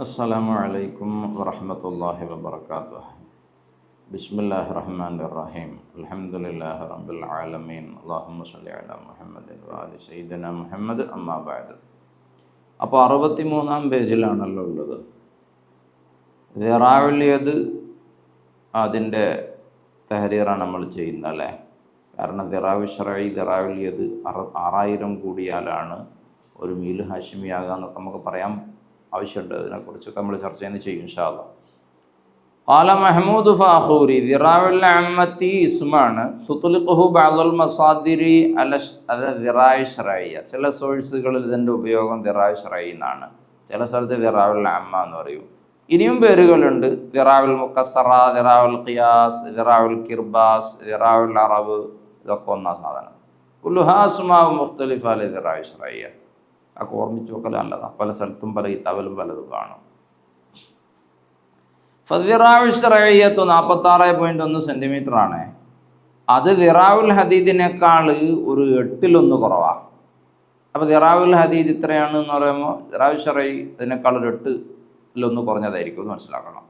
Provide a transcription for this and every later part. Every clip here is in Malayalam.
السلام عليكم ورحمة الله وبركاته بسم الله الرحمن الرحيم الحمد لله رب العالمين اللهم صل على محمد وآل سيدنا محمد أما بعد അപ്പോൾ അറുപത്തി മൂന്നാം പേജിലാണല്ലോ ഉള്ളത് ദിറാവിളിയത് അതിൻ്റെ തെഹരീറാണ് നമ്മൾ ചെയ്യുന്നത് അല്ലേ കാരണം ദിറാവി ഷറൈ ദിറാവിളിയത് അറ ആറായിരം കൂടിയാലാണ് ഒരു മീൽ ഹാഷിമിയാകുക എന്നൊക്കെ നമുക്ക് പറയാൻ ആവശ്യമുണ്ട് അതിനെക്കുറിച്ചൊക്കെ നമ്മൾ ചർച്ച ചെയ്യുന്നത് ചെയ്യും ഇൻഷാല്ല قال محمود فاخوري ذراع العمة اسمان تطلقه بعض المصادر على على ذراع الشرعية ചില സോഴ്സുകളിൽ ഇതിൻ്റെ ഉപയോഗം ദിറാവ് ഷറൈ എന്നാണ് ചില സ്ഥലത്ത് ദിറാവുൽ അമ്മ എന്ന് പറയും ഇനിയും പേരുകളുണ്ട് ദിറാവുൽ മുക്കസറ ദിറാവുൽ ഖിയാസ് ദിറാവുൽ കിർബാസ് ദിറാവുൽ അറബ് ഇതൊക്കെ ഒന്നാ സാധനം കുല്ലുഹാസുമാവ് മുഖ്തലിഫ് അലി ദിറാവ് ഷറയ്യ ഒക്കെ ഓർമ്മിച്ച് വെക്കൽ നല്ലതാണ് പല സ്ഥലത്തും പല കിതാബിലും പലതും കാണും. ഫദിറാവുൽ നാൽപ്പത്താറ് പോയിന്റ് ഒന്ന് സെന്റിമീറ്റർ ആണ് അത് ദിറാവുൽ ഹദീദിനേക്കാൾ ഒരു എട്ടിലൊന്ന് കുറവാണ് അപ്പോൾ ദിറാവുൽ ഹദീദ് ഇത്രയാണ് എന്ന് പറയുമ്പോൾ ദിറാവിഷറൈ ഇതിനേക്കാൾ ഒരു എട്ടിലൊന്ന് കുറഞ്ഞതായിരിക്കും എന്ന് മനസ്സിലാക്കണം.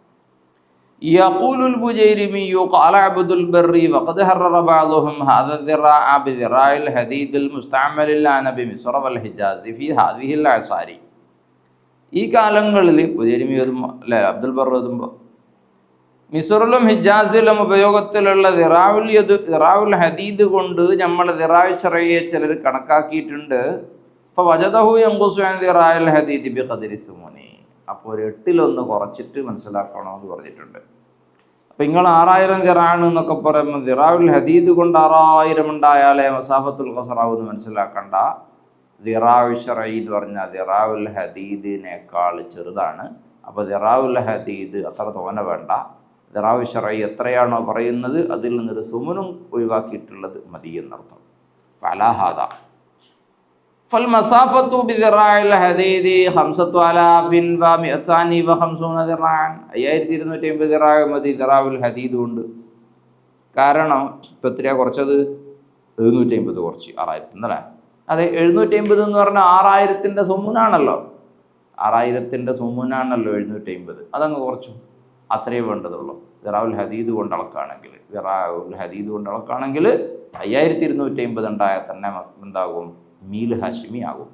يقول البجيرمي قال عبد البر وقد حرر بعضهم هذا الذراع بذراع الحديد المستعمل الآن بمصر والحجاز في هذه الأعصار ഈ കാലങ്ങളിൽ പുതിയരിമി എഴുതുമ്പോൾ അല്ലേ അബ്ദുൽ ബർ എഴുതുമ്പോൾ മിസറിലും ഹിജാസിലും ഉപയോഗത്തിലുള്ള ദിറാവുൽ യത് ദിറാവുൽ ഹദീദ് കൊണ്ട് നമ്മൾ ദിറാവ് ഷറയെ ചിലർ കണക്കാക്കിയിട്ടുണ്ട് അപ്പോൾ വജദഹു എങ്കുസുൻ ദിറാവുൽ ഹദീദ് ബി ഖദരി സുമുനി അപ്പോൾ ഒരു എട്ടിലൊന്ന് കുറച്ചിട്ട് മനസ്സിലാക്കണമെന്ന് പറഞ്ഞിട്ടുണ്ട്. അപ്പം നിങ്ങൾ ആറായിരം ജിറാണ് എന്നൊക്കെ പറയുമ്പോൾ ജിറാവിൽ ഹദീദ് കൊണ്ട് ആറായിരം ഉണ്ടായാലേ മസാഫത്തുൽ ഖസറാവ് എന്ന് മനസ്സിലാക്കണ്ട. ദിറാവ് ഷറൈ എന്ന് പറഞ്ഞാൽ ദിറാവുൽ ഹദീദിനേക്കാൾ ചെറുതാണ്. അപ്പോൾ ദിറാവുൽ ഹദീദ് അത്ര തോന വേണ്ട. ദിറാവ് ഷറൈ എത്രയാണോ പറയുന്നത് അതിൽ നിന്നൊരു സുമനും ഒഴിവാക്കിയിട്ടുള്ളത് മതി എന്നർത്ഥം. ഫലാഹാദ ഫൽ ബിദിറായിൽ ഹദീദി ഹംസത്തു അലാഫിൻ വ വ ഹംസൂന ദിറാൻ. അയ്യായിരത്തി ഇരുന്നൂറ്റി അമ്പത് ദിറാവ് മതി ദിറാവുൽ ഹദീദും ഉണ്ട്. കാരണം ഇപ്പം എത്രയാ കുറച്ചത്? എഴുന്നൂറ്റി അമ്പത് കുറച്ച് ആറായിരത്തി എന്നല്ലേ അതെ എഴുന്നൂറ്റി അമ്പത് എന്ന് പറഞ്ഞാൽ ആറായിരത്തിന്റെ സൊമ്മുനാണല്ലോ. ആറായിരത്തിന്റെ സൊമ്മുനാണല്ലോ എഴുന്നൂറ്റി അമ്പത് അതങ്ങ് കുറച്ചു. അത്രയേ വേണ്ടതുള്ളൂ. വിറാവുൽ ഹദീദ് കൊണ്ട് അളക്കാണെങ്കിൽ വിറാവുൽ ഹദീദ് കൊണ്ട് അളക്കാണെങ്കിൽ അയ്യായിരത്തി ഇരുന്നൂറ്റി അമ്പത് ഉണ്ടായാൽ തന്നെ എന്താകും? മീൽ ഹാഷിമി ആകും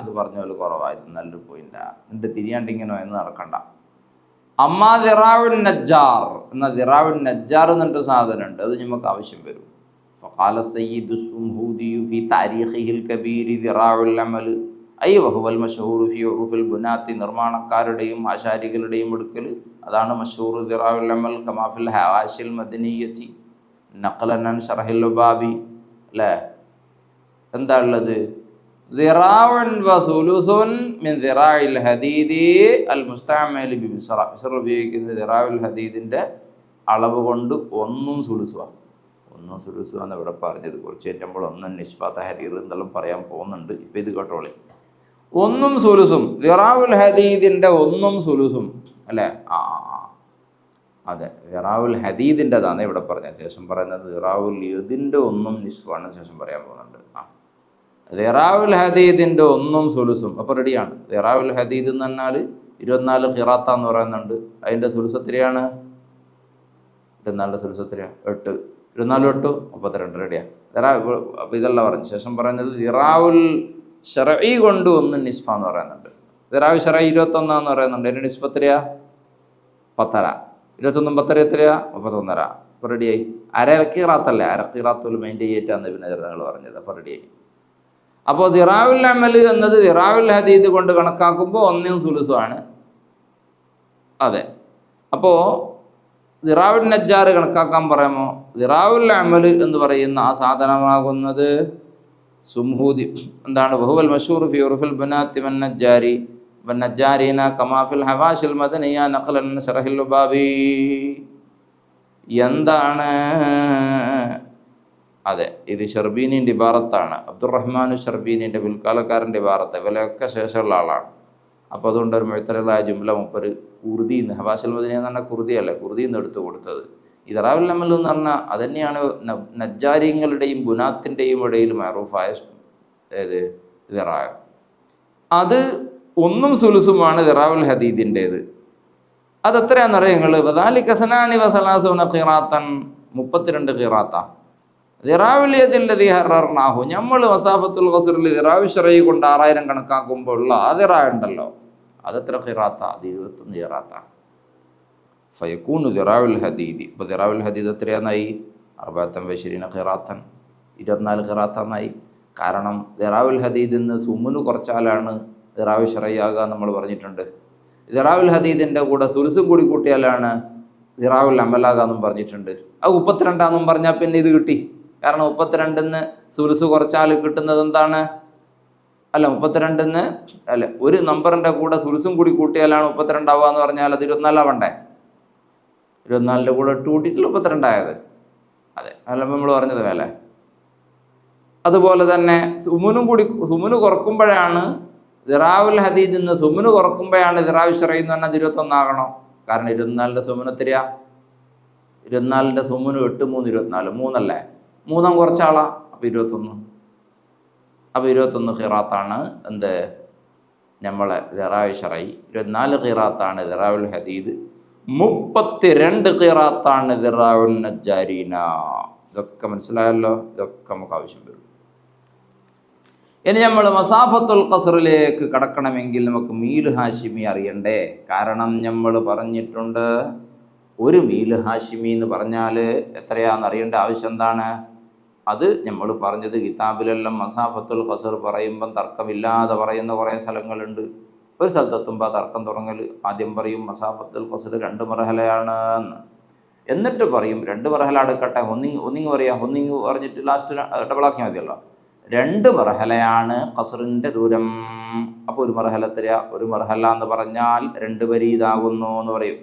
ഇത് പറഞ്ഞ പോലെ കുറവായത് നല്ലൊരു പോയിന്റാ എന്നിട്ട് തിരിയാണ്ട് ഇങ്ങനെ എന്ന് നടക്കണ്ട. അമ്മാ ദിറാവിൻ നജ്ജാർ. എന്ന ദിറാവിൻ നജ്ജാർ എന്നിട്ട് സാധനമുണ്ട്. അത് നമുക്ക് ആവശ്യം വരും. ഫഖാല ഐ വഹുവൽ മഷഹൂർ ഫി ഉറുഫിൽ ബുനാത്തി നിർമ്മാണക്കാരുടെയും ആശാരികളുടെയും എടുക്കൽ. അതാണ് മഷൂർ ദിറാവുൽ അമൽ കമാഫിൽ ഹവാഷിൽ മദനീയത്തി. നഖലനൻ ഷറഹിൽ ബാബി. അല്ലേ? എന്താ ഉള്ളത്? ഉപയോഗിക്കുന്ന ദിറാവുൽ ഹദീദിന്റെ അളവ് കൊണ്ട് ഒന്നും സുലുസുവാണ് ഒന്നും സുലുസുവാന്ന് ഇവിടെ പറഞ്ഞത്. കുറച്ച് കഴിഞ്ഞപ്പോൾ ഒന്നും നിഷ്ഫ ഹരീർ എന്തെല്ലാം പറയാൻ പോകുന്നുണ്ട്. ഇപ്പൊ ഇത് കേട്ടോളി. ഒന്നും സുലുസും. ദിറാവുൽ ഹദീദിന്റെ ഒന്നും സുലുസും. അല്ലേ? ആ. അതെ ദിറാവുൽ ഹദീദിന്റെതാണ് ഇവിടെ പറഞ്ഞത്. ശേഷം പറയുന്നത് ദിറാവുൽ യുദിന്റെ ഒന്നും നിഷ്ഫാണ് ശേഷം പറയാൻ പോകുന്നുണ്ട്. ആ. ദിറാവുൽ ഹദീദിന്റെ ഒന്നും സുലുസും. അപ്പോൾ റെഡിയാണ്. ദിറാവുൽ ഹദീദ് എന്ന് പറഞ്ഞാൽ ഇരുപത്തിനാല് ഖിറാത്ത എന്ന് പറയുന്നുണ്ട്. അതിന്റെ സുലുസ് എത്രയാണ്? ഇരുപത്തിനാലിന്റെ സുലുസ് എത്രയാണ് എട്ട്. ഇരുപത്തിനാല് എട്ട് മുപ്പത്തിരണ്ട് റെഡിയാണ് ദിറാ അപ്പോൾ ഇതല്ല പറഞ്ഞു ശേഷം പറയുന്നത് ദിറാവുൽ ഷറഈ കൊണ്ട് ഒന്ന് നിസ്ഫ എന്ന് പറയുന്നുണ്ട് ദിറാവ് ഷറ ഇരുപത്തൊന്നാന്ന് പറയുന്നുണ്ട്. എന്റെ നിസ്ഫ എത്രയാ പത്തര. ഇരുപത്തൊന്നും പത്തര എത്രയാ മുപ്പത്തൊന്നര അപ്പോൾ റെഡിയായി അരക്കീറാത്തല്ലേ അരക്കീറാത്തുൽ മെയിന്റെ ചെയ്യേറ്റാന്ന് പിന്നെ നിങ്ങൾ പറഞ്ഞത്. അപ്പോൾ റെഡിയായി അപ്പോൾ ദിറാവുൽ അമൽ എന്നത് ദിറാവുൽ ഹദീദ് കൊണ്ട് കണക്കാക്കുമ്പോൾ ഒന്നും സുലുസുമാണ് അതെ. അപ്പോൾ ദിറാവുൽ നജ്ജാർ കണക്കാക്കാൻ പറയുമ്പോൾ ദിറാവുൽ അമൽ എന്ന് പറയുന്ന ആ സാധനമാകുന്നത് സുംഹൂദി. എന്താണ്? ബഹുവൽ മഷൂർ ഫി ഉറുഫിൽ ബനാത്തി വന്നജാരി വന്നജാരീന കമാഫിൽ ഹവാഷിൽ മദനിയ നഖലൻ ഷറഹിൽ ബാബി എന്താണ്? അതെ ഇത് ഷർബീനിന്റെ ഇബാറത്താണ്. അബ്ദുറഹ്മാൻ ഷർബീനിന്റെ പിൽക്കാലക്കാരന്റെ ഇബാറത്ത്. ഇവലൊക്കെ ശേഷമുള്ള ആളാണ്. അപ്പോൾ അതുകൊണ്ട് ഒരു മുഴത്തരലായ ജുംല മുപ്പര് കുർദി മദനിയെന്ന് മദനിയ എന്ന് പറഞ്ഞാൽ കുർദിയല്ലേ കുർദി എന്ന് എടുത്തു കൊടുത്തത്. ഇതറാവുൽ അമൽ എന്ന് പറഞ്ഞാൽ അത് തന്നെയാണ് നജ്ജാരിങ്ങളുടെയും ഗുനാത്തിന്റെയും ഇടയിൽ മറൂഫായ അതായത് ദിറാവ് അത് ഒന്നും സുലുസുമാണ് ദിറാവുൽ ഹദീദിന്റേത് അതെത്രയാണെന്നറിയാം നിങ്ങൾ ബദാലി കസനാനി വസലാസുന ഖിറാത്തൻ മുപ്പത്തിരണ്ട് ഖിറാത്ത. ദിറാവിലിയതില്ലതി ഹറർനാഹു. നമ്മൾ വസാഫത്തുൽ ഹസറിൽ ദിറാവ് ഷറൈ കൊണ്ട് ആറായിരം കണക്കാക്കുമ്പോൾ ഉള്ള ആ ഉണ്ടല്ലോ അതെത്ര ഖിറാത്ത അത് ഇരുപത്തൊന്ന് ഖിറാത്ത. ഫയക്കൂനു ദിറാവുൽ ഹദീദി. ഇപ്പോൾ ദിറാവുൽ ഹദീദ് എത്രയാന്നായി? അറുപത്തം ബഷീറിന ഖിറാത്തൻ. ഇരുപത്തിനാല് ഖിറാത്താന്നായി. കാരണം ദിറാവുൽ ഹദീദ് എന്ന് സുമ്മുന് കുറച്ചാലാണ് ദിറാവ് ഷറയ്യാകുക നമ്മൾ പറഞ്ഞിട്ടുണ്ട്. ദിറാവുൽ ഹദീദിന്റെ കൂടെ സുലുസും കൂടി കൂട്ടിയാലാണ് ദിറാവുൽ അമലാക എന്നും പറഞ്ഞിട്ടുണ്ട്. അത് മുപ്പത്തിരണ്ടാന്നും പറഞ്ഞാൽ പിന്നെ ഇത് കിട്ടി. കാരണം മുപ്പത്തിരണ്ടിന്ന് സുലുസ് കുറച്ചാൽ കിട്ടുന്നത് എന്താണ്? അല്ല മുപ്പത്തിരണ്ടിന്ന് അല്ല ഒരു നമ്പറിന്റെ കൂടെ സുലുസും കൂടി കൂട്ടിയാലാണ് മുപ്പത്തിരണ്ടാവുക എന്ന് പറഞ്ഞാൽ അത് ഇരുപത്തിനാലാവണ്ടേ ഇരുപത്തിനാലിന്റെ കൂടെ ടു കൂട്ടിയിട്ടില്ല മുപ്പത്തിരണ്ടായത്. അതെ അല്ല നമ്മൾ പറഞ്ഞത് മേലെ അതുപോലെ തന്നെ സുമുനും കൂടി സുമുന് കുറക്കുമ്പോഴാണ് ദിറാവുൽ ഹദീദ് നിന്ന് സുമുന് കുറക്കുമ്പോഴാണ് ദിറാവ് ഷറൈ എന്ന് പറഞ്ഞാൽ ഇരുപത്തൊന്നാകണോ കാരണം ഇരുപത്തിനാലിന്റെ സുമുന് എത്രയാ? ഇരുപത്തിനാലിന്റെ സുമുന് എട്ട് മൂന്ന് ഇരുപത്തിനാല് മൂന്നല്ലേ? മൂന്നാം കുറച്ചാളാ. അപ്പോൾ ഇരുപത്തൊന്ന്. അപ്പോൾ ഇരുപത്തൊന്ന് ഖിറാത്താണ് എന്ത്? നമ്മളെ ദിറാവ് ഷറൈ ഇരുപത്തിനാല് ഖിറാത്താണ് ദിറാവുൽ ഹദീദ് മുപ്പത്തിരണ്ട് കിറാത്താണ് നജാരീന ഇതൊക്കെ മനസ്സിലായല്ലോ? ഇതൊക്കെ നമുക്ക് ആവശ്യം വരും. ഇനി നമ്മൾ മസാഫത്തുൽ ഖസറിലേക്ക് കടക്കണമെങ്കിൽ നമുക്ക് മീൽ ഹാഷിമി അറിയണ്ടേ? കാരണം നമ്മൾ പറഞ്ഞിട്ടുണ്ട് ഒരു മീൽ ഹാഷിമി എന്ന് പറഞ്ഞാൽ എത്രയാണെന്ന് അറിയേണ്ട ആവശ്യം എന്താണ്? അത് നമ്മൾ പറഞ്ഞത് കിതാബിലെല്ലാം മസാഫത്തുൽ ഖസർ പറയുമ്പം തർക്കമില്ലാതെ പറയുന്ന കുറേ സ്ഥലങ്ങളുണ്ട്. ഒരു സ്ഥലത്തെത്തുമ്പോൾ തർക്കം തുടങ്ങൽ ആദ്യം പറയും മസാഫത്തുൽ കൊസൽ രണ്ട് മറഹലയാണ് എന്ന്. എന്നിട്ട് പറയും രണ്ട് മറഹല അടുക്കട്ടെ ഒന്നിങ് ഒന്നിങ് പറയാം. ഒന്നിങ് പറഞ്ഞിട്ട് ലാസ്റ്റ് ഡബിളാക്കിയാൽ മതിയല്ലോ. രണ്ട് മറഹലയാണ് കസറിന്റെ ദൂരം. അപ്പോൾ ഒരു മറഹല തരിക ഒരു മറഹല എന്ന് പറഞ്ഞാൽ രണ്ട് വരീതാകുന്നു എന്ന് പറയും.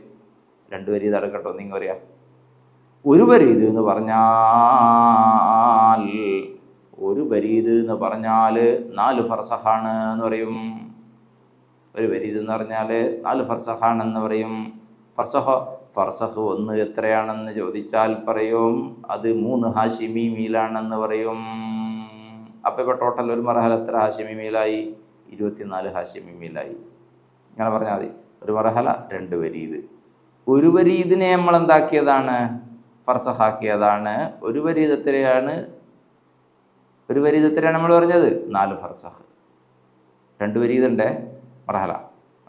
രണ്ട് വരീത് അടുക്കട്ടെ ഒന്നിങ് പറയാം. ഒരു വരീത് എന്ന് പറഞ്ഞാൽ ഒരു വരീത് എന്ന് പറഞ്ഞാൽ നാല് ഫർസഹാണ് എന്ന് പറയും. ഒരു വരി ഇതെന്ന് പറഞ്ഞാൽ നാല് ഫർസഹാണെന്ന് പറയും. ഫർസഹ? ഫർസഹ് ഒന്ന് എത്രയാണെന്ന് ചോദിച്ചാൽ പറയും. അത് മൂന്ന് ഹാഷിമി മീലാണെന്ന് പറയും. അപ്പം ഇപ്പോൾ ടോട്ടൽ ഒരു മറഹൽ എത്ര ഹാഷിമി മീലായി? ഇരുപത്തിനാല് ഹാഷിമി മീലായി. ഇങ്ങനെ പറഞ്ഞാൽ മതി. ഒരു മറഹല രണ്ട് വരി ഇത്. ഒരു വരി ഇതിനെ നമ്മൾ എന്താക്കിയതാണ്? ഫർസഹാക്കിയതാണ്. ഒരു വരി എത്രയാണ്? ഒരു വരി എത്രയാണ് നമ്മൾ പറഞ്ഞത്? നാല് ഫർസഹ്. രണ്ട് വരീതുണ്ടേ മറഹല നാല്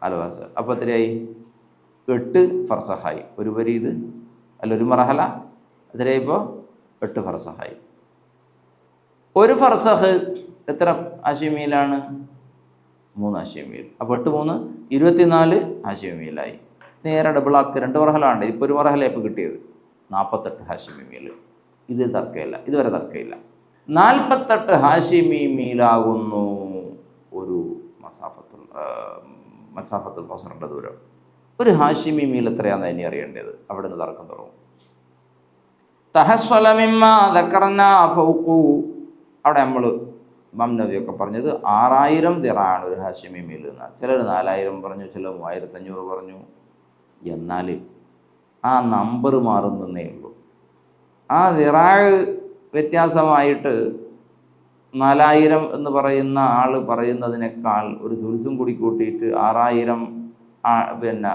അലവാസ്. അപ്പോൾ എത്രയായി? എട്ട് ഫർസഹായി. ഒരു വരി ഇത് അല്ല ഒരു മറഹല എത്രയായി ഇപ്പോൾ എട്ട് ഫർസഹായി. ഒരു ഫർസഹ് എത്ര ആശയമീലാണ് മൂന്ന് ആശയമീൽ അപ്പോൾ എട്ട് മൂന്ന് ഇരുപത്തിനാല് ആശയമീലായി നേരെ ഡബിളാക്ക് രണ്ട് മറഹലാണ് ഇപ്പോൾ ഒരു മറഹല ഇപ്പോൾ കിട്ടിയത്. നാൽപ്പത്തെട്ട് ഹാഷിമീമീൽ ഇത് തർക്കമില്ല. ഇതുവരെ തർക്കമില്ല. നാൽപ്പത്തെട്ട് ഹാഷിമിയിലാകുന്നു ഒരു മസാഫത്തുൽ മസാഫത്തുൽ ബസറിന്റെ ദൂരം. ഒരു ഹാഷിമി മീൽ എത്രയാണെന്ന് ഇനി അറിയേണ്ടത്? അവിടെ നിന്ന് തർക്കം തുടങ്ങും. അവിടെ നമ്മൾ മംനവിയൊക്കെ പറഞ്ഞത് ആറായിരം ദിറാണ് ഒരു ഹാഷിമി മീൽ എന്ന് ചിലർ നാലായിരം പറഞ്ഞു ചിലർ മൂവായിരത്തഞ്ഞൂറ് പറഞ്ഞു. എന്നാൽ ആ നമ്പർ മാറുന്നേ ഉള്ളൂ. ആ ദിറാഴ് വ്യത്യാസമായിട്ട് നാലായിരം എന്ന് പറയുന്ന ആൾ പറയുന്നതിനേക്കാൾ ഒരു സുൽസും കൂടി കൂട്ടിയിട്ട് ആറായിരം പിന്നെ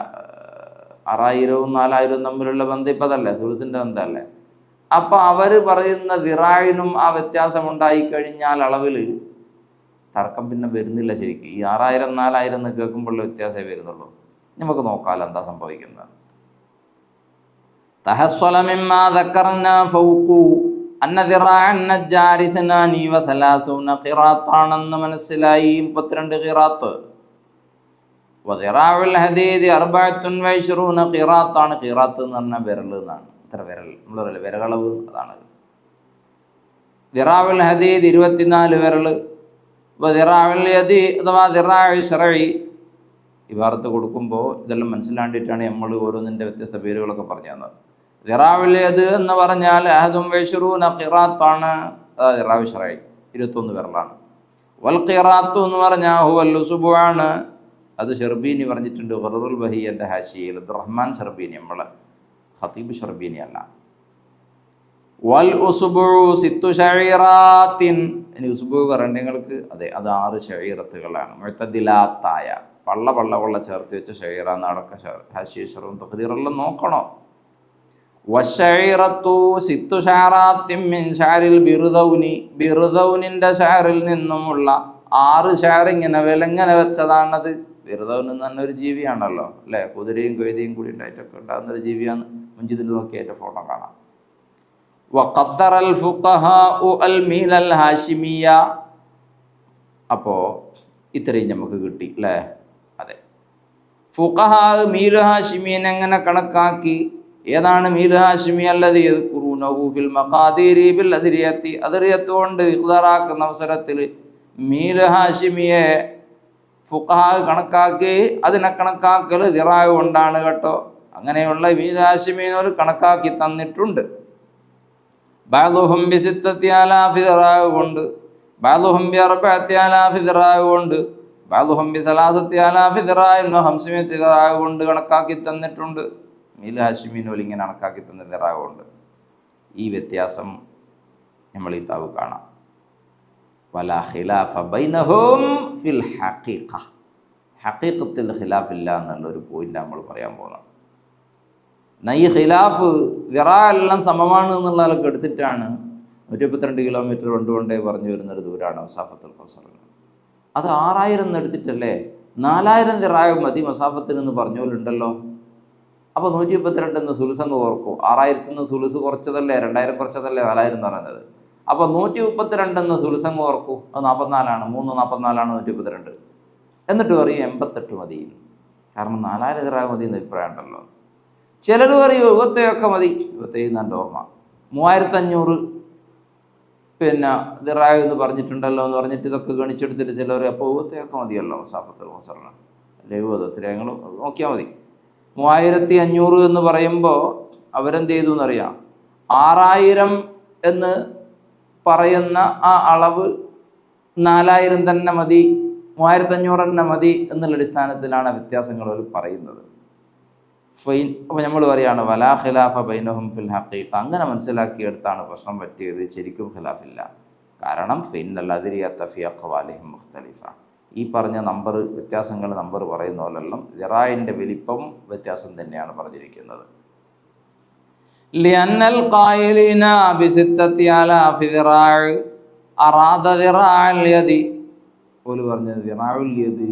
ആറായിരവും നാലായിരവും തമ്മിലുള്ള ബന്ധം ഇപ്പം അതല്ലേ? ബന്ധമല്ലേ? അപ്പോൾ അവർ പറയുന്ന വിറായിനും ആ വ്യത്യാസം ഉണ്ടായിക്കഴിഞ്ഞാൽ അളവിൽ തർക്കം പിന്നെ വരുന്നില്ല ശരിക്കും. ഈ ആറായിരം നാലായിരം എന്ന് കേൾക്കുമ്പോഴുള്ള വ്യത്യാസമേ വരുന്നുള്ളൂ. നമുക്ക് നോക്കാമല്ലോ എന്താ സംഭവിക്കുന്നത്. തഹസ്വലമിമ്മ ഖിറാത്താണെന്ന് മനസ്സിലായി. മുപ്പത്തിരണ്ട് ഖിറാത്ത്. ഖിറാത്താണ്. ഖിറാത്ത് എന്ന് പറഞ്ഞാൽ വിരൽ എന്നാണ്. ഇത്ര വിരൽ. നമ്മൾ പറയില്ല? വിരകളവ് അതാണ് ദിറാവുൽ ഹദീദ് ഇരുപത്തിനാല് വിരൽ. ഇപ്പോൾ ദിറാവുൽ ഹദി അഥവാ ദിറാവി ഷറഴി ഇവ കൊടുക്കുമ്പോൾ ഇതെല്ലാം മനസ്സിലാണ്ടിട്ടാണ് നമ്മൾ ഓരോന്നിന്റെ വ്യത്യസ്ത പേരുകളൊക്കെ പറഞ്ഞു തന്നത്. ദിറാവിലേത് എന്ന് പറഞ്ഞാൽ അഹദും വെഷറൂന ഖിറാത്താണ് അതാ ഖിറാവ് ഷറായി ഇരുപത്തൊന്ന് പേരിലാണ് വൽ ഖിറാത്തു എന്ന് പറഞ്ഞാൽ ഹുവൽ ഉസുബുവാണ് അത് ഷെർബീനി പറഞ്ഞിട്ടുണ്ട്. ഖറുൽ ബഹിയന്റെ ഹാഷിയിൽ റഹ്മാൻ ഷെർബീനി നമ്മൾ ഖത്തീബ് ഷെർബീനി അല്ല. വൽ ഉസുബു സിത്തു ഷഴീറാത്തിൻ ഇനി ഉസുബു പറയണ്ട നിങ്ങൾക്ക്? അതെ അത് ആറ് ഷഴീറത്തുകളാണ് മുഴത്തതിലാത്തായ പള്ള പള്ള പള്ള ചേർത്ത് വെച്ച ഷഴീറ നടക്ക ഹശീഷറും തഹദീറെല്ലാം നോക്കണോ? വഷൈറത്തു സിത്തു ഷാറാത്തിൻ മിൻ ഷാരിൽ ബിറുദൗനി ബിറുദൗനിന്റെ ഷാറിൽ നിന്നുമുള്ള ആറ് ഷാർ ഇങ്ങനെ വിലങ്ങനെ വെച്ചതാണത്. ബിറുദൗൻ എന്ന് പറഞ്ഞ ഒരു ജീവിയാണല്ലോ അല്ലേ? കുതിരയും കൊയ്തയും കൂടി ഉണ്ടായിട്ടൊക്കെ ഉണ്ടാകുന്ന ഒരു ജീവിയാണ് മുഞ്ചിതിൽ നോക്കി അതിന്റെ ഫോട്ടോ കാണാം. അപ്പോ ഹാഷിമിയ. ഇത്രയും നമുക്ക് കിട്ടി അല്ലേ? അതെ. ഫുഖഹാ മീൽ ഹാഷിമീൻ എങ്ങനെ കണക്കാക്കി? ഏതാണ് മീൽ ഹാഷിമി അല്ലത് ഫിൽ ബിൽ ഇഖ്താറാക്കുന്ന അവസരത്തിൽ മീരഹാശിമിയെ ഹാഷിമിയെ കണക്കാക്കി അതിനെ കണക്കാക്കൽ ദിറാവ് കൊണ്ടാണ് കേട്ടോ. അങ്ങനെയുള്ള മീൽ ഹാഷിമീനോട് കണക്കാക്കി തന്നിട്ടുണ്ട്. ബാലുഹും ബി സിത്തത്തി ആലാഫി ദിറാവ് കൊണ്ട് ബാലുഹംബി ബി ദിറാവ് കൊണ്ട് ബാലുഹംബി ബി സലാസത്തി ആലാഫി ദിറാവ് ഹംസമിയത്തി ദിറാവ് കൊണ്ട് കണക്കാക്കി തന്നിട്ടുണ്ട്. മീൽ ഹാഷിമീനോൽ ഇങ്ങനെ കണക്കാക്കി തന്ന നിറാവുണ്ട് കൊണ്ട് ഈ വ്യത്യാസം നമ്മൾ ഈ താവ് കാണാം. ഖിലാഫ ബൈനഹും ഫിൽ ഹഖീഖ. ഹഖീഖത്തിൽ ഖിലാഫില്ല എന്നുള്ള ഒരു പോയിന്റ് നമ്മൾ പറയാൻ പോകുന്നത്. എന്നാൽ ഈ ഖിലാഫ് വിറ എല്ലാം സമമാണ് എന്നുള്ളതൊക്കെ എടുത്തിട്ടാണ് നൂറ്റി കിലോമീറ്റർ കിലോമീറ്റർ കൊണ്ടുകൊണ്ടേ പറഞ്ഞു വരുന്നൊരു ദൂരമാണ് മസാഫത്തുൽ ഖസറിന് അത് ആറായിരം എന്ന് എടുത്തിട്ടല്ലേ? നാലായിരം ദിറാവ് മതി മസാഫത്തിൽ എന്ന് പറഞ്ഞോലുണ്ടല്ലോ അപ്പോൾ നൂറ്റി മുപ്പത്തിരണ്ട് എന്ന് സുലുസങ്ങ് ഓർക്കും. ആറായിരത്തിൽ നിന്ന് സുലുസ് കുറച്ചതല്ലേ? രണ്ടായിരം കുറച്ചതല്ലേ? നാലായിരം എന്ന് പറയുന്നത് അപ്പോൾ നൂറ്റി മുപ്പത്തിരണ്ട് എന്ന് സുലുസങ്ങ് ഓർക്കും. അത് നാൽപ്പത്തിനാലാണ് മൂന്ന് നാൽപ്പത്തിനാലാണ് നൂറ്റി മുപ്പത്തിരണ്ട് എന്നിട്ട് പറയും എൺപത്തെട്ട് മതി. കാരണം നാലായിരം ദിറാവ് മതി എന്ന് അഭിപ്രായം ഉണ്ടല്ലോ. ചിലർ പറയും ഇരുപത്തേഴൊക്കെ മതി. ഇരുപത്തേഴ് എന്റെ ഓർമ്മ. മൂവായിരത്തഞ്ഞൂറ് പിന്നെ ദിറായ എന്ന് പറഞ്ഞിട്ടുണ്ടല്ലോ എന്ന് പറഞ്ഞിട്ട് ഇതൊക്കെ ഗണിച്ചെടുത്തിട്ട് ചിലർ അപ്പോൾ ഇരുപത്തേഴൊക്കെ മതിയല്ലോ സാഫത്തുൽ മസറിന് അല്ലെ? എഴുപത് ഒത്തിരി ഞങ്ങൾ നോക്കിയാൽ മതി. മൂവായിരത്തി അഞ്ഞൂറ് എന്ന് പറയുമ്പോൾ അവരെന്ത് ചെയ്തു എന്നറിയാം ആറായിരം എന്ന് പറയുന്ന ആ അളവ് നാലായിരം തന്നെ മതി മൂവായിരത്തി അഞ്ഞൂറ് തന്നെ മതി എന്നുള്ള അടിസ്ഥാനത്തിലാണ് വ്യത്യാസങ്ങൾ അവർ പറയുന്നത്. ഫൈൻ. അപ്പോൾ നമ്മൾ പറയുകയാണ് വലാ ഖിലാഫ ബൈനഹും ഫിൽ ഹഖീഖ. അങ്ങനെ മനസ്സിലാക്കിയെടുത്താണ് പ്രശ്നം പറ്റിയത്. ശരിക്കും ഖിലാഫില്ല. കാരണം ഫൈൻ അല്ലാതിരിയാത്ത ഫി അഖ്വാലിഹിം മുഖ്തലിഫ. ഈ പറഞ്ഞ നമ്പർ വ്യത്യാസങ്ങൾ നമ്പർ പറയുന്ന പോലെല്ലാം ദിറായിൻ്റെ വലിപ്പം വ്യത്യാസം തന്നെയാണ് പറഞ്ഞിരിക്കുന്നത് لأن القائلين بستة آلاف ذراع أراد ذراع اليد ഓല് പറഞ്ഞത് ദിറാഉൽ യദ്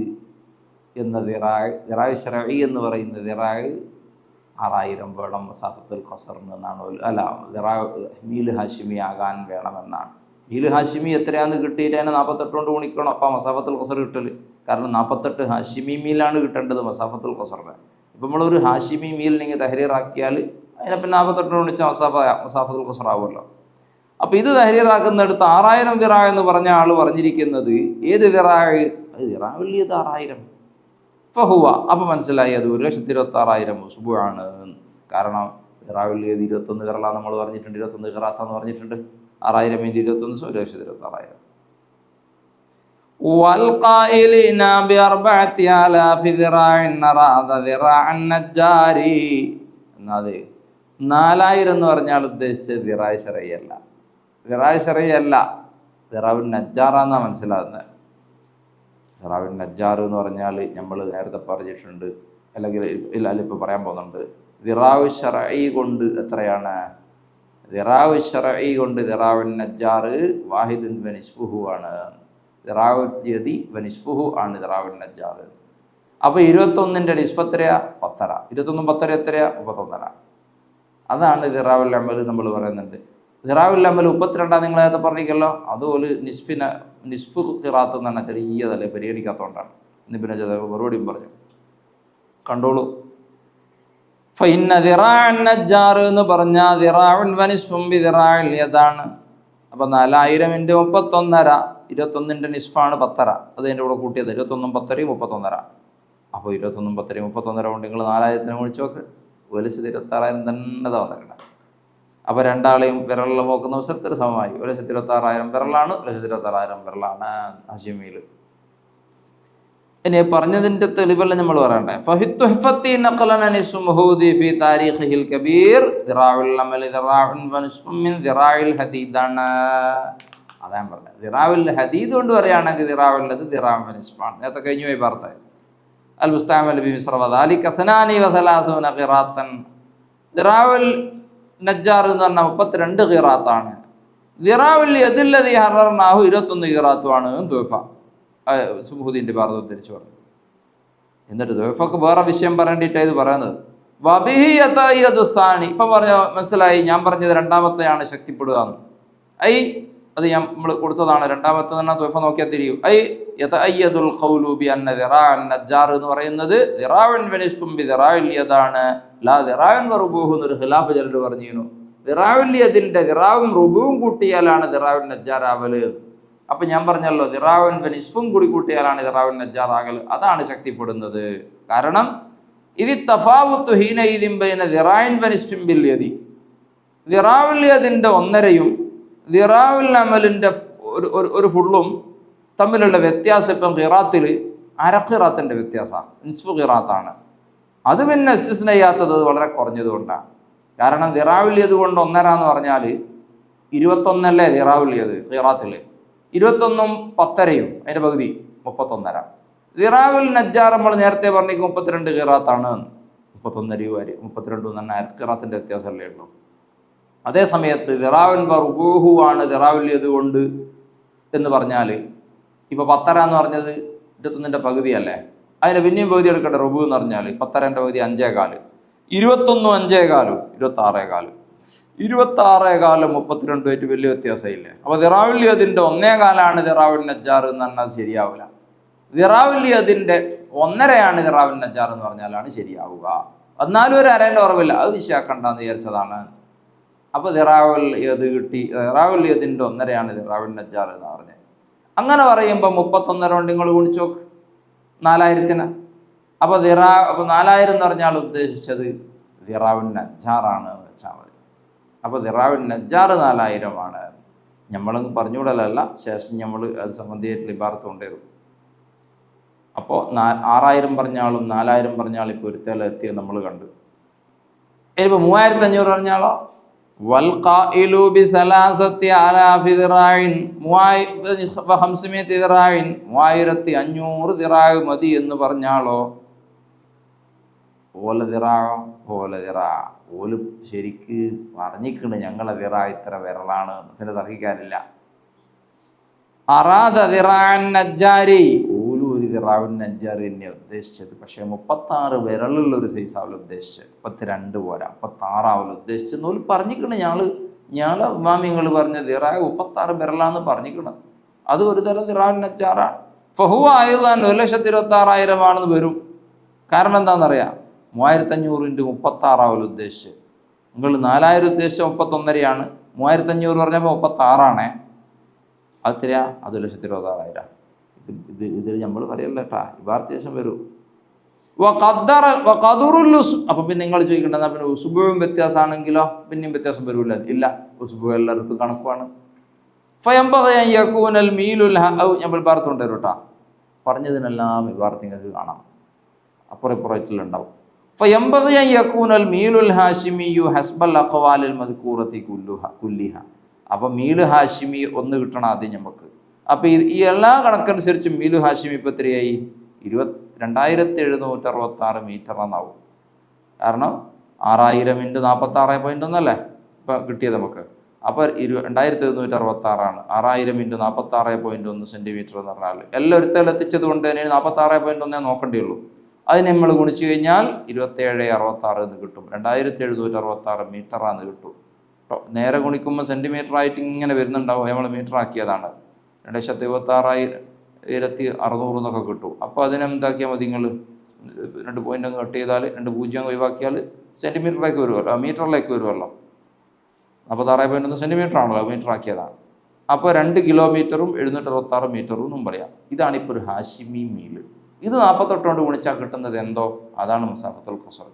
എന്ന ദിറായ് ദിറായ് ഷറഈ എന്ന് പറയുന്ന ദിറായ് ആറായിരം വേണം മസാഫത്തുൽ ഖസറിന് എന്നാണ് ഓല് അല്ല ദിറാ മീൽ ഹാഷിമി ആകാൻ വേണമെന്നാണ് മീൽ ഹാഷിമി എത്രയാന്ന് കിട്ടിയിട്ട് അതിനെ നാൽപ്പത്തെട്ട് കൊണ്ട് ഗുണിക്കണം. അപ്പം മസാഫത്തുൽ ഖസർ കിട്ടൽ കാരണം നാൽപ്പത്തെട്ട് ഹാഷിമി മീലാണ് കിട്ടേണ്ടത് മസാഫത്തുൽ ഖസറിനെ. ഇപ്പം നമ്മളൊരു ഹാഷിമി മീൽ നിങ്ങൾ തഹരീറാക്കിയാൽ അതിനെ പിന്നെ നാൽപ്പത്തെട്ട് ഗുണിച്ച മസാഫ മസാഫത്തുൽ ഖസർ ആവുമല്ലോ. അപ്പോൾ ഇത് തഹരീറാക്കുന്നിടത്ത് ആറായിരം ദിറാ എന്ന് പറഞ്ഞ ആൾ പറഞ്ഞിരിക്കുന്നത് ഏത് അത് വലിയത് ആറായിരം. ഫഹുവ. അപ്പോൾ മനസ്സിലായി അത് ഒരു ലക്ഷത്തി ഇരുപത്തി ആറായിരം ഉസുബുവാണ് കാരണം ദിറാവില്ലിയത് ഇരുപത്തൊന്ന് കിറല നമ്മൾ പറഞ്ഞിട്ടുണ്ട്. ഇരുപത്തൊന്ന് കിറാത്ത എന്ന് പറഞ്ഞിട്ടുണ്ട്. ആറായിരം ഇൻറ്റു ഇരുപത്തൊന്ന് ഒരു ലക്ഷത്തി ഇരുപത്തി ആറായിരം والقائلين بأربعة آلاف ذراع أراد ذراع النجار എന്നത് നാലായിരം എന്ന് പറഞ്ഞാൽ ഉദ്ദേശിച്ചത് ദിറായ് ഷറയല്ല ദിറായ് ഷറയല്ല ദിറാവുൻ നജ്ജാറാന്നാണ് മനസ്സിലാകുന്നത് ദിറാവുൻ നജ്ജാർ എന്ന് പറഞ്ഞാൽ നമ്മൾ നേരത്തെ പറഞ്ഞിട്ടുണ്ട് അല്ലെങ്കിൽ ഇല്ല അല്ല ഇപ്പോൾ പറയാൻ പോകുന്നുണ്ട് ദിറാവ് ഷറഈ കൊണ്ട് എത്രയാണ് ദിറാവ് ഷറഈ കൊണ്ട് ദിറാവിൻ നജ്ജാർ വാഹിദുൻ വനിസ്ഫുഹു ആണ്. ദിറാവു യതി വനിസ്ഫുഹു ആണ് ദിറാവിൻ നജ്ജാർ അപ്പോൾ ഇരുപത്തൊന്നിന്റെ നിഷ്പത്രയ പത്തര. ഇരുപത്തൊന്നും പത്തര എത്രയാ? മുപ്പത്തൊന്നര. അതാണ് ദിറാവുൽ അമൽ നമ്മൾ പറയുന്നുണ്ട്. ദിറാവുൽ അമൽ മുപ്പത്തിരണ്ടാം നിങ്ങൾ നേരത്തെ പറഞ്ഞിക്കല്ലോ അതുപോലെ നിസ്ഫിന നിസ്ഫു ഖിറാത്ത് എന്ന് പറഞ്ഞാൽ ചെറിയതല്ലേ പരിഗണിക്കാത്തതുകൊണ്ടാണ്. നിബിനെ മറുപടിയും പറഞ്ഞു. കണ്ടോളൂ. ഫൈന ദിറാൻ നജ്ജാർ എന്ന് പറഞ്ഞാൽ ദിറാവുൻ യതാണ് അപ്പോൾ നാലായിരം ഇന്റു മുപ്പത്തൊന്നര ഇരുപത്തൊന്നിന്റെ നിഷ്ഫാണ് പത്തര. അത് എന്റെ കൂടെ കൂട്ടിയത് ഇരുപത്തൊന്നും പത്തരയും മുപ്പത്തൊന്നര. അപ്പോൾ ഇരുപത്തൊന്നും പത്തരയും മുപ്പത്തൊന്നര കൊണ്ട് നിങ്ങൾ നാലായിരത്തിന് വിളിച്ചു നോക്ക്. ഒരു ഇരുപത്താറായിരം തന്നെ വന്നിട്ടുണ്ട് അപ്പോൾ രണ്ടാളെയും വിരലിൽ നോക്കുന്ന അവസരത്തിൽ സമമായി. ഒരു ലക്ഷത്തി ഇരുപത്താറായിരം വിരലാണ് ഒരു ലക്ഷത്തി ഇരുപത്താറായിരം വിരലാണ്. ഹഷിമിയിൽ ഇനി പറഞ്ഞതിന്റെ തെളിവല്ല നമ്മൾ പറയണ്ടേ. ഫഹിത്തുഹ്ഫത്തി നഖലൻ അനി സുംഹൂദി ഫി താരീഖിഹിൽ കബീർ ദിറാഉൻ മിൻ ഹദീദാണ്. അതാണ് പറഞ്ഞത്. ദിറാവുൽ ഹദീദ് കൊണ്ട് പറയുകയാണെങ്കിൽ ദിറാവുള്ളത് ദിറാം വനിസ്ഫാണ് നേരത്തെ കഴിഞ്ഞു പോയി വാർത്ത. അൽ മുസ്താമൽ ബി മിസ്ര കസനാനി വസലാസുന ഖിറാത്തൻ. ദിറാവുൽ നജ്ജാർ എന്ന് പറഞ്ഞാൽ മുപ്പത്തിരണ്ട് ഖിറാത്താണ്. ദിറാവുൽ യദുല്ലതി ഹറർനാഹു ഇരുപത്തൊന്ന് ഖിറാത്തുമാണ് തുഫ സുഹുദീന്റെ ഭാരത തിരിച്ചു പറഞ്ഞു. എന്നിട്ട് ദുഹഫക്ക് വേറെ വിഷയം പറയേണ്ടിയിട്ടാണ് ഇത് പറയുന്നത്. വബിഹിയതാനി ഇപ്പം പറഞ്ഞ മനസ്സിലായി ഞാൻ പറഞ്ഞത് രണ്ടാമത്തെയാണ് ശക്തിപ്പെടുക എന്ന്. ഐ അത് ഞാൻ നമ്മൾ കൊടുത്തതാണ് രണ്ടാമത്തെ തന്നെ തുഫ നോക്കിയാൽ തിരിയും. ഐ യതഅയ്യദുൽ ഖൗലു ബി അന്ന ദിറാൻ നജ്ജാർ എന്ന് പറയുന്നത് ദിറാവൻ വനിസ്തുംബി ദിറാവില്യതാണ് ലാ ദിറാവൻ വറുബൂഹു എന്നൊരു ഖിലാഫ് ചിലർ പറഞ്ഞിരുന്നു. ദിറാവില്യതിന്റെ ദിറാവും റുബുവും കൂട്ടിയാലാണ് ദിറാഉൻ നജ്ജാർ ആവൽ എന്ന്. അപ്പൊ ഞാൻ പറഞ്ഞല്ലോ ദിറാവൻ ബനിസ്ഫും കൂടി കൂട്ടിയാലാണ് ദിറാവൻ നജ്ജാറാകൽ അതാണ് ശക്തിപ്പെടുന്നത്. കാരണം ഇത് തഫാവുത്തു ഹീന ഇതിമ്പൈന ദിറായൻ വനിസ്ഫിൻ ബില്യതി ദിറാവുല്യതിന്റെ ഒന്നരയും ദിറാവുൽ അമലിന്റെ ഒരു ഒരു- ഫുള്ളും തമ്മിലുള്ള വ്യത്യാസം ഇപ്പം ഖിറാത്തിൽ അരഖിറാത്തിന്റെ വ്യത്യാസമാണ്. നിസ്ഫു ഖിറാത്താണ്. അത് പിന്നെ അസ്തിസ്നയ്യാത്തത് വളരെ കുറഞ്ഞതുകൊണ്ടാണ് കാരണം ദിറാവുല്യത് കൊണ്ട് ഒന്നര എന്ന് പറഞ്ഞാൽ ഇരുപത്തൊന്നല്ലേ ദിറാവുല്യത് ഖിറാത്തിൽ? ഇരുപത്തൊന്നും പത്തരയും അതിന്റെ പകുതി മുപ്പത്തൊന്നര. ദിറാവുൽ നജ്ജാർ നമ്മൾ നേരത്തെ പറഞ്ഞേക്ക് മുപ്പത്തിരണ്ട് ഖിറാത്താണ്. മുപ്പത്തൊന്ന് വരെ മുപ്പത്തിരണ്ടും തന്നെ ഖിറാത്തിന്റെ വ്യത്യാസമല്ലേ ഉള്ളൂ. അതേ സമയത്ത് ദിറാവുൽ റുബൂഹു ആണ് ദിറാവുല്യത് കൊണ്ട് എന്ന് പറഞ്ഞാൽ ഇപ്പോൾ പത്തര എന്ന് പറഞ്ഞത് ഇരുപത്തൊന്നിന്റെ പകുതിയല്ലേ? അതിന്റെ പിന്നെയും പകുതി എടുക്കട്ടെ റുബു എന്ന് പറഞ്ഞാൽ പത്തരന്റെ പകുതി അഞ്ചേകാൽ. ഇരുപത്തൊന്നും അഞ്ചേകാലും ഇരുപത്തി ആറേ കാലം ആറേകാലും മുപ്പത്തിരണ്ടുമായിട്ട് വലിയ വ്യത്യാസമില്ലേ? അപ്പോൾ ദിറാവുല്ലി അതിന്റെ ഒന്നേ കാലാണ് ദിറാവുൽ നജ്ജാർ എന്ന് പറഞ്ഞാൽ ശരിയാവില്ല. ദിറാവുല്ലി അതിന്റെ ഒന്നരയാണ് ദിറാവുൽ നജ്ജാർ എന്ന് പറഞ്ഞാലാണ് ശരിയാവുക. എന്നാലും ഒരു അരേന്റെ ഉറവില്ല. അത് വിശാക്കണ്ടെന്ന് വിചാരിച്ചതാണ്. അപ്പോൾ ദിറാവുൽ യത് കിട്ടി ദിറാവുൽ യതിന്റെ ഒന്നരയാണ് ദിറാവുൽ നജ്ജാർ എന്ന് പറഞ്ഞത് അങ്ങനെ പറയുമ്പോൾ മുപ്പത്തൊന്നര കൊണ്ട് നിങ്ങൾ ഗുണിച്ച് നാലായിരത്തിന്. അപ്പോൾ ദിറാ അപ്പോൾ നാലായിരം എന്ന് പറഞ്ഞാൽ ഉദ്ദേശിച്ചത് ദിറാവുൽ നജ്ജാറാണ്. അപ്പോൾ ദിറാവിൻ നജ്ജാറ് നാലായിരമാണ്. നമ്മളങ്ങ് പറഞ്ഞുകൂടലല്ല ശേഷം നമ്മൾ അത് സംബന്ധിച്ചിട്ട് ലിബാർത്ത് കൊണ്ടുവരും. അപ്പോൾ നാ ആറായിരം പറഞ്ഞാളും നാലായിരം പറഞ്ഞാളും ഇപ്പോൾ ഒരുത്തേല എത്തിയത് നമ്മൾ കണ്ടു. ഇനിയിപ്പോൾ മൂവായിരത്തി അഞ്ഞൂറ് പറഞ്ഞാളോ മൂവായിരത്തി അഞ്ഞൂറ് ദിറാവ് മതി എന്ന് പറഞ്ഞാളോ ഓല ദിറാ ഓല ദിറാ. ഓൽ ശരിക്ക് പറഞ്ഞിക്കണ് ഞങ്ങളെ വിറ ഇത്ര വിരളാണ്. പിന്നെ തർക്കിക്കാനില്ല അറാദ ദിറാൻ നജ്ജാരി. ഓലും ഒരു വിറാവിൻ നജ്ജാരി തന്നെ ഉദ്ദേശിച്ചത്. പക്ഷേ മുപ്പത്താറ് വിരലുള്ള ഒരു സൈസ് ആവല ഉദ്ദേശിച്ചത്. മുപ്പത്തിരണ്ട് പോരാ. മുപ്പത്താറാവല ഉദ്ദേശിച്ചത്. ഓൽ പറഞ്ഞിക്കണ് ഞങ്ങൾ ഞങ്ങളെ മാമിങ്ങൾ പറഞ്ഞ ദിറാവ് മുപ്പത്താറ് വിരലാന്ന് പറഞ്ഞിക്കണം അത് ഒരു തരം ദിറാവിൻ നജ്ജാറാണ് ഫഹു ആയുധാൻ ഒരു ലക്ഷത്തി ഇരുപത്തി ആറായിരമാണെന്ന് വരും. കാരണം എന്താണെന്നറിയാം മൂവായിരത്തി അഞ്ഞൂറ് ഇന്റു മുപ്പത്താറാവല ഉദ്ദേശിച്ച് നിങ്ങൾ നാലായിരം ഉദ്ദേശിച്ച മുപ്പത്തൊന്നരയാണ്. മൂവായിരത്തി അഞ്ഞൂറ് പറഞ്ഞപ്പോൾ മുപ്പത്താറാണേ. അത് തരാ അത് ലക്ഷത്തി ഇരുപത്താറായിരം. ഇത് ഇത് ഇതിൽ നമ്മൾ പറയല്ല കേട്ടാ ഇവാർത്ത ശേഷം വരൂ. അപ്പം പിന്നെ നിങ്ങൾ ചോദിക്കേണ്ട പിന്നെ ഉസുബുവും വ്യത്യാസമാണെങ്കിലോ? പിന്നെയും വ്യത്യാസം വരൂല ഇല്ല. ഉസുബു എല്ലായിടത്തും കണക്കുമാണ് ഫയമ്പകൂനൽ മീലുൽ നമ്മൾ പറഞ്ഞതിനെല്ലാം നിങ്ങൾക്ക് കാണാം. അപ്പുറം ഇപ്പുറത്തിലുണ്ടാവും അപ്പോൾ മീലു ഹാഷിമി ഒന്ന് കിട്ടണം ആദ്യം നമുക്ക് അപ്പോൾ ഈ എല്ലാ കണക്കനുസരിച്ചും മീലു ഹാഷിമി ഇപ്പൊ എത്രയായി? ഇരുപത്തി രണ്ടായിരത്തി എഴുന്നൂറ്റി അറുപത്തി ആറ് മീറ്റർ എന്നാവും കാരണം ആറായിരം ഇന്റു നാൽപ്പത്തി ആറ് പോയിന്റ് ഒന്നല്ലേ? ഇപ്പം കിട്ടിയത് നമുക്ക്. അപ്പോൾ ഇരു രണ്ടായിരത്തി എഴുന്നൂറ്റി അറുപത്തി ആറാണ് ആറായിരം ഇന്റു നാൽപ്പത്തി ആറ് പോയിന്റ് ഒന്ന് സെന്റിമീറ്റർ എന്ന് പറഞ്ഞാൽ എല്ലാം ഒരുത്തേൽ എത്തിച്ചത് കൊണ്ട് തന്നെ നാൽപ്പത്തി ആറ് പോയിന്റ് ഒന്നേ നോക്കേണ്ടിയുള്ളൂ. അതിന് നമ്മൾ ഗുണിച്ചു കഴിഞ്ഞാൽ ഇരുപത്തേഴ് അറുപത്താറ് എന്ന് കിട്ടും. രണ്ടായിരത്തി എഴുന്നൂറ്റി അറുപത്താറ് മീറ്ററാന്ന് കിട്ടും. ട്ടോ. നേരെ ഗുണിക്കുമ്പോൾ സെന്റിമീറ്റർ ആയിട്ട് ഇങ്ങനെ വരുന്നുണ്ടാവും. നമ്മൾ മീറ്റർ ആക്കിയതാണ്. രണ്ട് ലക്ഷത്തി ഇരുപത്തി ആറായിരത്തി അറുന്നൂറ് എന്നൊക്കെ കിട്ടും. അപ്പോൾ അതിനെന്താക്കിയാൽ മതി നിങ്ങൾ രണ്ട് പോയിന്റ് അങ്ങ് കട്ട് ചെയ്താൽ രണ്ട് പൂജ്യം ഒഴിവാക്കിയാൽ സെന്റിമീറ്ററിലേക്ക് വരുമല്ലോ മീറ്ററിലേക്ക് വരുമല്ലോ നാൽപ്പത്താറ് പോയിന്റ് ഒന്ന് സെന്റിമീറ്റർ ആണല്ലോ മീറ്റർ ആക്കിയതാണ്. അപ്പോൾ രണ്ട് കിലോമീറ്ററും എഴുന്നൂറ്റി അറുപത്താറ് മീറ്ററും എന്നും പറയാം. ഇതാണിപ്പോൾ ഒരു ഹാഷിമി മീൽ. ഇത് നാൽപ്പത്തെട്ട് കൊണ്ട് ഗുണിച്ചാൽ കിട്ടുന്നത് എന്തോ? അതാണ് മുസാഫത്തുൽ ഖുസർ.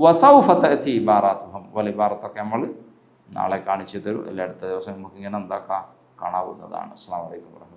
വസൗഫത്തി ഇബാറാത്തുഹം. വലി ഇബാറത്തൊക്കെ നമ്മൾ നാളെ കാണിച്ചു തരും. അല്ല അടുത്ത ദിവസം നമുക്ക് ഇങ്ങനെ എന്താക്കാം? കാണാവുന്നതാണ്. അസ്സാം വലൈക്കും